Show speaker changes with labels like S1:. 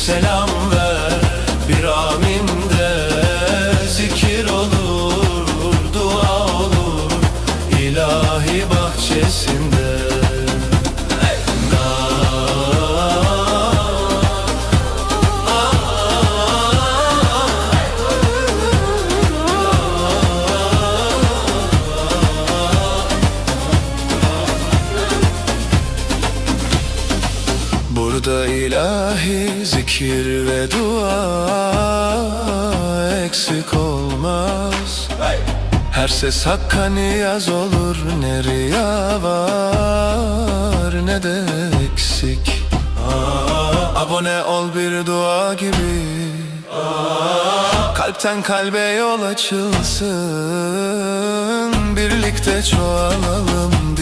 S1: selam ver. Bir amin aminde zikir olur Dua olur ilah Burada ilahi zikir ve dua eksik olmaz. Her ses hakka niyaz olur ne riya var ne de eksik. Abone ol bir dua gibi. Kalpten kalbe yol açılsın Birlikte çoğalalım